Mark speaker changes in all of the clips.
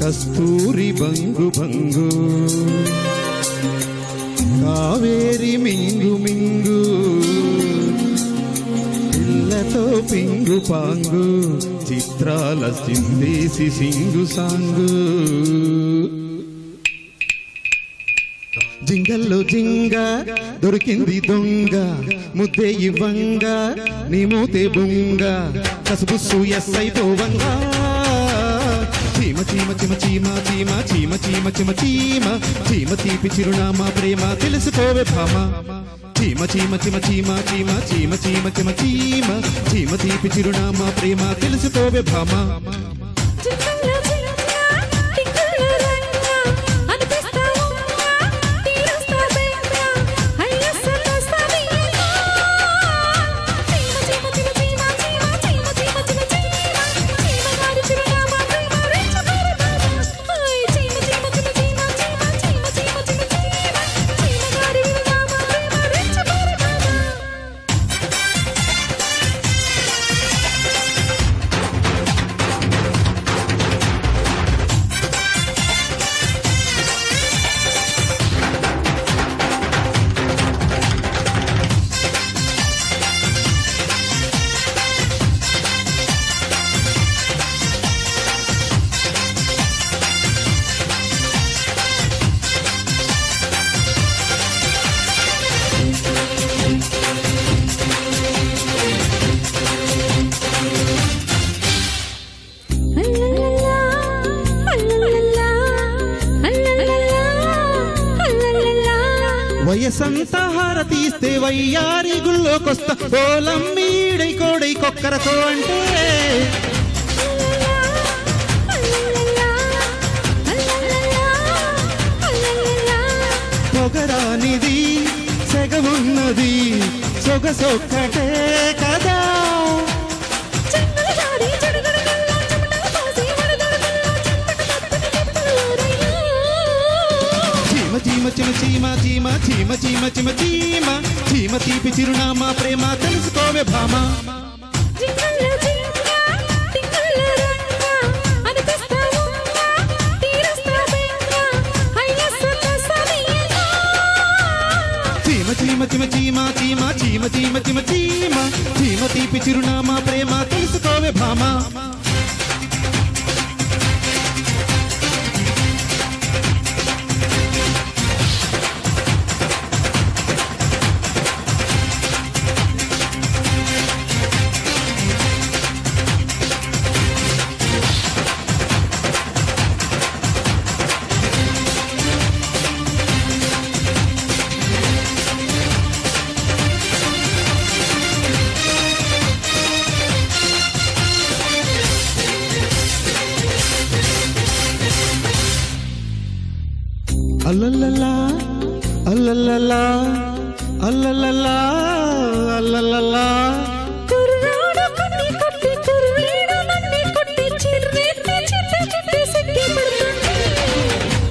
Speaker 1: కస్తూరి బంగు బంగు కావేరి మింగు మింగు పిల్లతో పింగు పాంగు చిత్రాల సిందేసి సింగు సాంగు. జింగల్లో జింగ దొరికింది దొంగ ముద్దే ఇవ్వంగ నీ మూతే బొంగ కసుబుస్సు ఎస్ అయిపోవంగా చీమ చీమ చిమ చీమ చీమ చీమ చీమ చిమ చీమ చీమ తీపి చిరునామా ప్రేమ తెలుసుకోవే భామ చీమ చీమ చిమ చీమ చీమ చీమ చీమ చిమ చీమ చీమ తీపి చిరునామా ప్రేమ తెలుసుకోవే భామ వయసంత తీస్తే వయ్యారి గుళ్ళోకొస్తా ఓలమ్మీడై కోడై కొక్కరతో అంటే. పొగరానిది సెగవున్నది సొగసొక్కటే కదా. చీమ చీమ చిమ చీమ చీమ చీమ చీమ చిమ తీపి చిరునామా ప్రేమ తెలుసుకోవే భామ చీమ చిమ చీమ చీమ చీమ చీమ చిమ చీమ చీమ తీపి చిరునామా ప్రేమ తెలుసుకోవే భామ అల్లల్లలా అల్లల్లలా అల్లల్లలా అల్లల్లలా.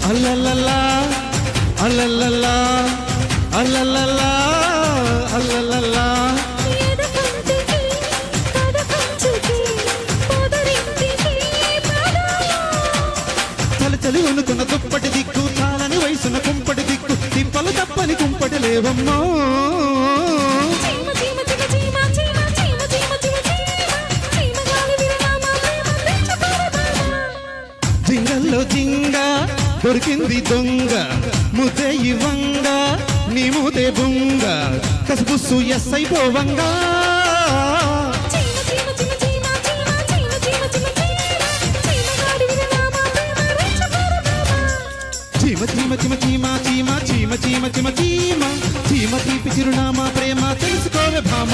Speaker 1: అల్లల్లలా అల్లల్లలా అల్లల్లలా అల్లల్లలా. చలి చలి వణుకున్న దుప్పటి
Speaker 2: పని ప్రేమ లేవమ్మా.
Speaker 1: జింగల్లో జింగ దొరికింది దొంగ ముద్దే ఇవ్వంగ నీ ముదే బొంగ కసుబుస్సు ఎస్ అయిపోవంగా చీమ చీమ చిమ చీమ చీమ చీమ చీమ చిమ చీమ. చీమ తీపి చిరునామా ప్రేమ తెలుసుకోవే భామ.